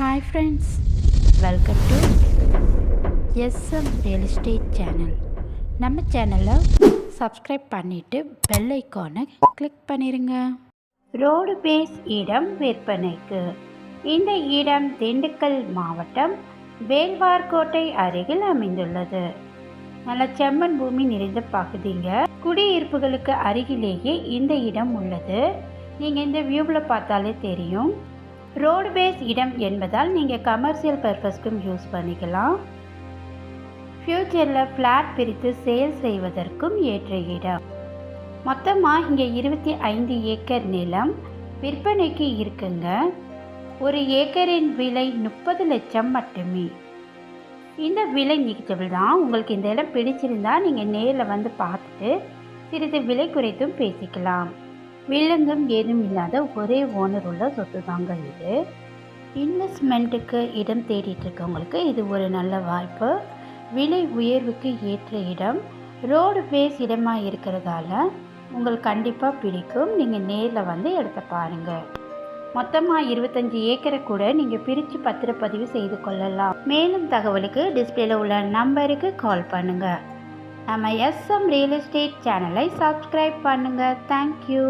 Hi friends welcome to SM real estate channel நம்ம சேனலை subscribe பண்ணிவிட்டு பெல் ஐக்கானை கிளிக் பண்ணிடுங்க ரோடு பேஸ் இடம் விற்பனைக்கு. இந்த இடம் திண்டுக்கல் மாவட்டம் வேல்வார்கோட்டை அருகில் அமைந்துள்ளது. நல்ல செம்மண் பூமி நிறைந்த பகுதிங்க. குடியிருப்புகளுக்கு அருகிலேயே இந்த இடம் உள்ளது. நீங்கள் இந்த வியூவில் பார்த்தாலே தெரியும். ரோடு பேஸ் இடம் என்பதால் நீங்கள் கமர்ஷியல் பர்பஸ்க்கும் யூஸ் பண்ணிக்கலாம். ஃப்யூச்சரில் ஃப்ளாட் பிரித்து சேல் செய்வதற்கும் ஏற்ற இடம். மொத்தமாக இங்கே இருபத்தி ஐந்து ஏக்கர் நிலம் விற்பனைக்கு இருக்குங்க. ஒரு ஏக்கரின் விலை முப்பது லட்சம் மட்டுமே. இந்த விலை நிகழ்ச்சிகள் தான். உங்களுக்கு இந்த இடம் பிடிச்சிருந்தா நீங்கள் நேரில் வந்து பார்த்துட்டு சிறிது விலை குறைத்தும் பேசிக்கலாம். வில்லங்கம் ஏதும் இல்லாத ஒரே ஓனர் உள்ள சொத்து தாங்க இது. இன்வெஸ்ட்மெண்ட்டுக்கு இடம் தேடிட்டு இருக்கவங்களுக்கு இது ஒரு நல்ல வாய்ப்பு. விலை உயர்வுக்கு ஏற்ற இடம். ரோடு பேஸ் இடமாக இருக்கிறதால உங்களுக்கு கண்டிப்பாக பிடிக்கும். நீங்கள் நேரில் வந்து இடத்த பாருங்கள் மொத்தமாக இருபத்தஞ்சி ஏக்கரை கூட நீங்கள் பிரித்து பத்திரப்பதிவு செய்து கொள்ளலாம். மேலும் தகவலுக்கு டிஸ்பிளேல உள்ள நம்பருக்கு கால் பண்ணுங்கள் நம்ம எஸ்எம் ரியல் எஸ்டேட் சேனலை சப்ஸ்கிரைப் பண்ணுங்கள் தேங்க்யூ